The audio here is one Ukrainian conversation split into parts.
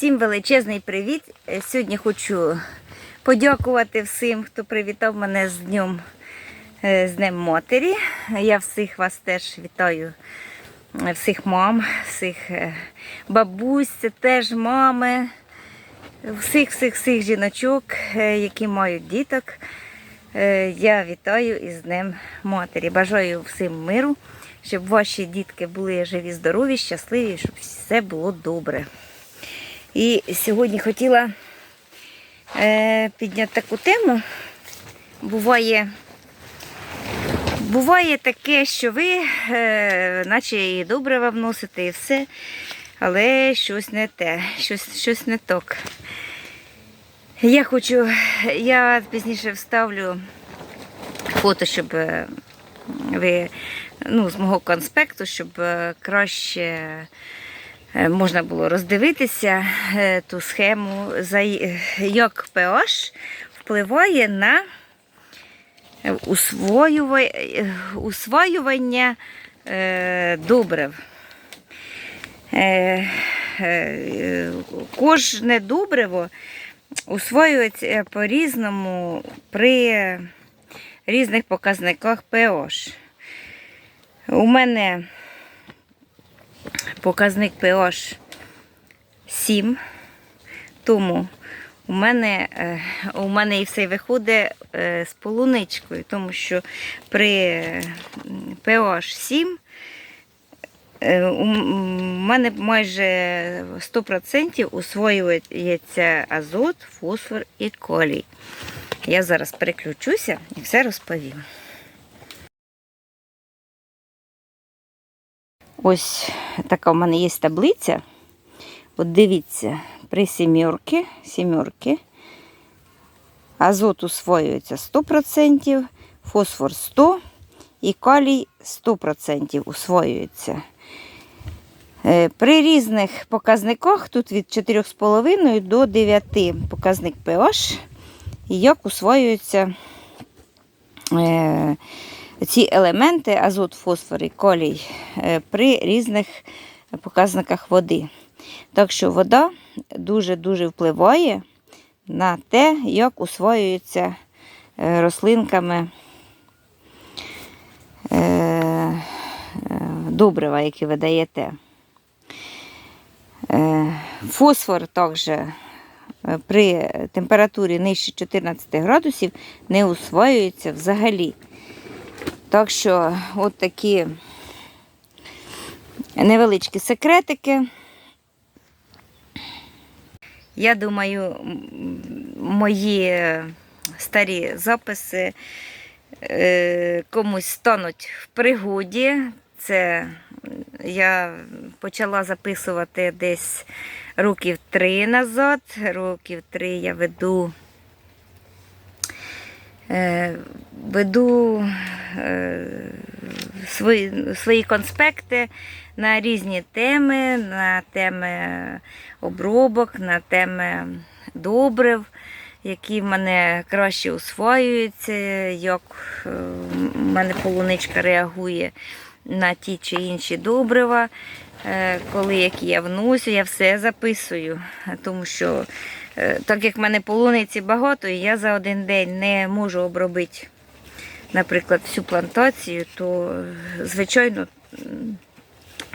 Всім величезний привіт. Е, Сьогодні хочу подякувати всім, хто привітав мене з днем е, з Днем Матері. Я всіх вас теж вітаю, е, всіх мам, всіх бабусь, теж мами, всіх всіх всіх жіночок, які мають діток. Я вітаю із Днем Матері. Бажаю всім миру, щоб ваші дітки були живі, здорові, щасливі, щоб все було добре. І сьогодні хотіла е, підняти таку тему. Буває, буває таке, що ви, е, наче і добре вносите, і все, але щось не те, щось, щось не так. Я хочу, я пізніше вставлю фото, щоб е, ви ну, з мого конспекту, щоб е, краще можна було роздивитися е, ту схему, як pH впливає на е, усвоювання е, добрив. Е, е, Кожне добриво усвоюється по-різному при різних показниках pH. У мене показник pH 7, тому у мене, е, у мене і все виходить е, з полуничкою, тому що при е, pH 7 е, у у мене майже 100% усвоюється азот, фосфор і колій. Я зараз переключуся і все розповім. Ось така в мене є таблиця. От дивіться, при сімерки, сімерки азот усвоюється 100%, фосфор 100% і калій 100% усвоюється. Е, При різних показниках, тут від 4,5 до 9 показник pH, як усвоюються е, ці елементи, азот, фосфор і колій, е, при різних показниках води. Так що вода дуже-дуже впливає на те, як усвоюється е, рослинками е, добрива, які ви даєте. Фосфор також при температурі нижче 14 градусів не усвоюється взагалі. Так що от такі невеличкі секретики. Я думаю, мої старі записи е, комусь стануть в пригоді. Це я почала записувати десь років три назад. Років три я веду. Е, Веду свої, свої конспекти на різні теми, на теми обробок, на теми добрив, які в мене краще усвоюються, як е, в мене полуничка реагує на ті чи інші добрива. Е, Коли які я вносю, я все записую, тому що е, так як в мене полуниці багато, я за один день не можу обробити, наприклад, всю плантацію, то, звичайно,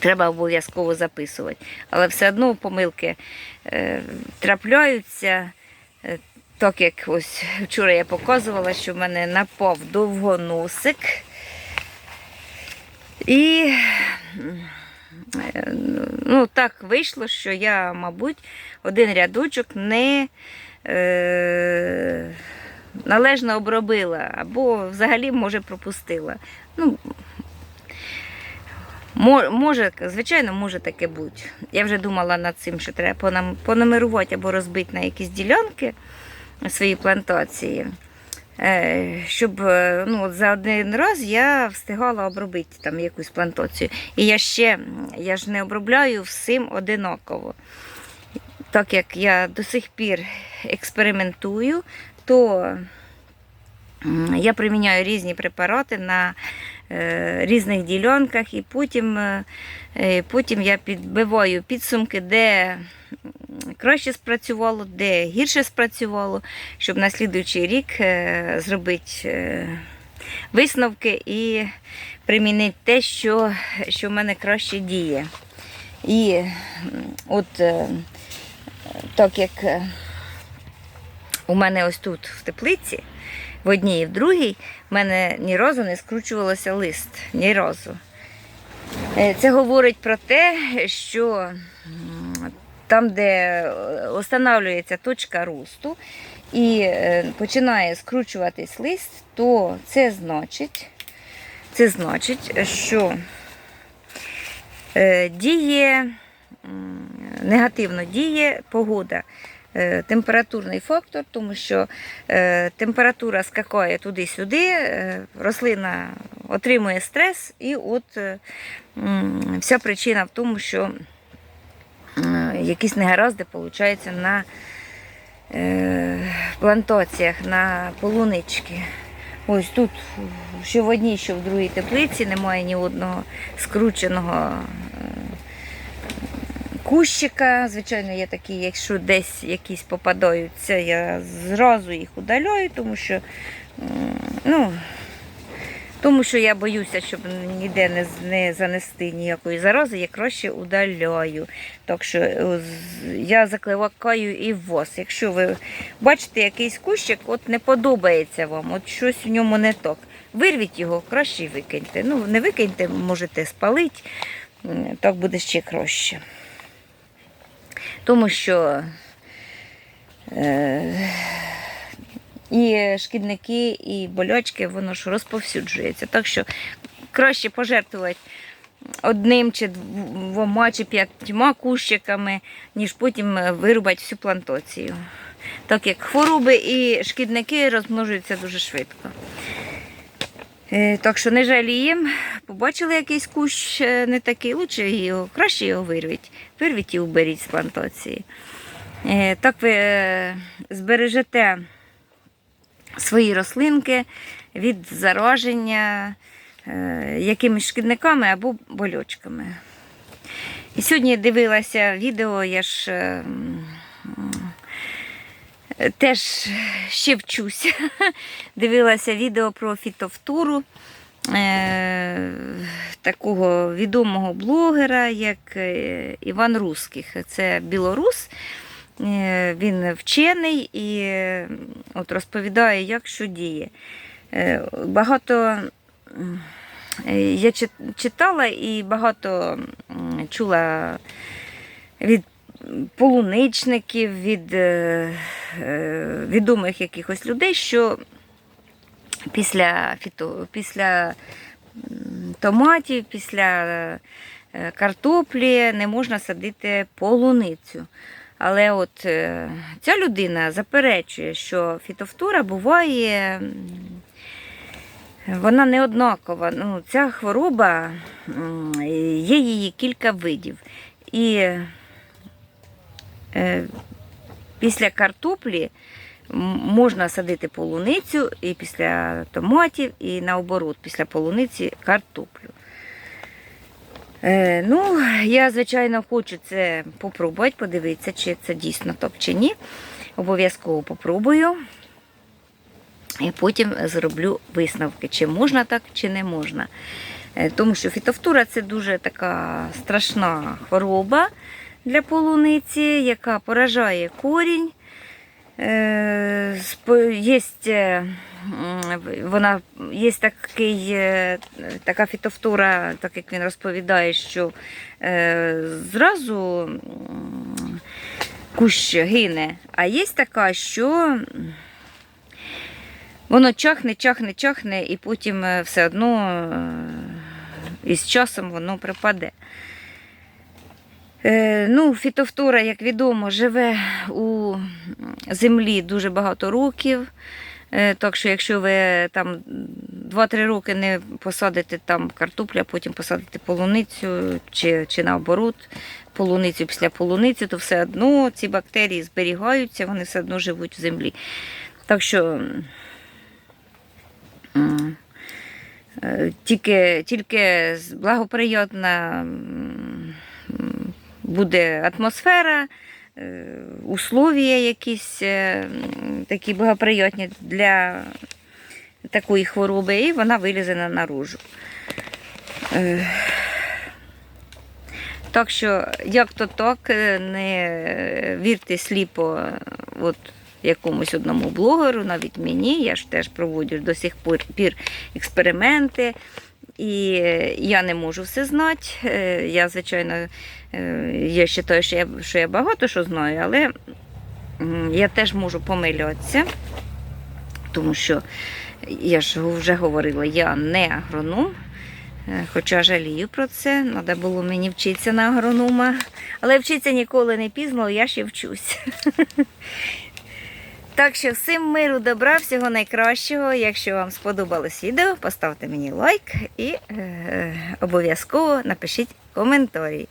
треба обов'язково записувати. Але все одно помилки е, трапляються. Е, Так як ось вчора я показувала, що в мене напав довгоносик. І е, ну, так вийшло, що я, мабуть, один рядочок не е, належно обробила, або взагалі, може, пропустила. Ну, може, звичайно, може таке бути. Я вже думала над цим, що треба понумерувати або розбити на якісь ділянки свої плантації. Е, Щоб е, ну, за один раз я встигала обробити там якусь плантацію. І я ще я ж не обробляю всім одинаково. Так як я до сих пір експериментую, то я приміняю різні препарати на е, різних ділянках, і потім, е, е, потім я підбиваю підсумки, де краще спрацювало, де гірше спрацювало, щоб на слідуючий рік зробити висновки і примінити те, що, що в мене краще діє. І от так як у мене ось тут в теплиці, в одній і в другій, в мене ні разу не скручувалося лист. Ні разу. Е, Це говорить про те, що там, де встановлюється точка росту і е, починає скручуватись лист, то це значить, це значить, що е, діє негативно діє погода. Е, Температурний фактор, тому що е, температура скакає туди-сюди, е, рослина отримує стрес, і от вся причина в тому, що якісь негаразди получаються на плантаціях, на полунички. Ось тут, що в одній, що в другій теплиці, немає ні одного скрученого кущика. Звичайно, є такі, якщо десь якісь попадаються, я зразу їх удаляю, тому що, ну, тому що я боюся, щоб ніде не, не занести ніякої зарази, я краще удаляю. Так що е, я закликаю і вас. Якщо ви бачите якийсь кущик, от не подобається вам, от щось в ньому не так. Вирвіть його, краще викиньте. Ну, не викиньте, можете спалити, так буде ще краще. Тому що е, і шкідники, і болячки, воно ж розповсюджується. Так що краще пожертвувати одним чи двома чи п'ятьма кущиками, ніж потім е, вирубати всю плантацію. Так як хвороби і шкідники розмножуються дуже швидко. Е, Так що не жаліємо. Побачили якийсь кущ е, не такий, лучше його, краще його вирвіть. Вирвіть і уберіть з плантації. Е, Так ви збережете свої рослинки від зараження якимись шкідниками або болючками. І сьогодні дивилася відео, я ж е, м, е, теж ще вчуся. Дивилася відео про фітовтуру е, такого відомого блогера, як е, Іван Русських. Це білорус. Е, Він вчений і от розповідає, як що діє. Багато я читала і багато чула від полуничників, від е, е, відомих якихось людей, що після, фіто, після томатів, після е, картоплі не можна садити полуницю. Але от ця людина заперечує, що фітофтура буває, вона не однакова. Ну, ця хвороба, є її кілька видів. І після картоплі можна садити полуницю, і після томатів, і наоборот, після полуниці картоплю. Е, ну, я, звичайно, хочу це попробувати, подивитися, чи це дійсно так чи ні. Обов'язково попробую. І потім зроблю висновки, чи можна так, чи не можна. Е, Тому що фітофтура це дуже така страшна хвороба для полуниці, яка поражає корінь. Е, Є, е, вона, є такий, е, така фітофтура, так як він розповідає, що зразу кущ гине, а є така, що воно чахне, чахне, чахне, і потім все одно із часом воно припаде. Е, ну, фітофтора, як відомо, живе у землі дуже багато років. Е, Так що, якщо ви там 2-3 роки не посадите там картоплю, а потім посадите полуницю чи, чи наоборот, полуницю після полуниці, то все одно ці бактерії зберігаються, вони все одно живуть в землі. Так що е, тільки, тільки благоприятна буде атмосфера, е, условія якісь е, такі благоприятні для такої хвороби, і вона вилізе на наружу. Е, Так що, як то так, не вірте сліпо от, якомусь одному блогеру, навіть мені. Я ж теж проводжу до сих пір експерименти. І е, я не можу все знати. Е, Я, звичайно, е, я вважаю, що я, що я багато що знаю, але я теж можу помилятися, тому що я ж вже говорила, я не агроном. Е, Хоча жалію про це, треба було мені вчитися на агронома. Але вчитися ніколи не пізно, я ще вчусь. Так що всім миру, добра, всього найкращого. Якщо вам сподобалось відео, поставте мені лайк і е, обов'язково напишіть коментарі.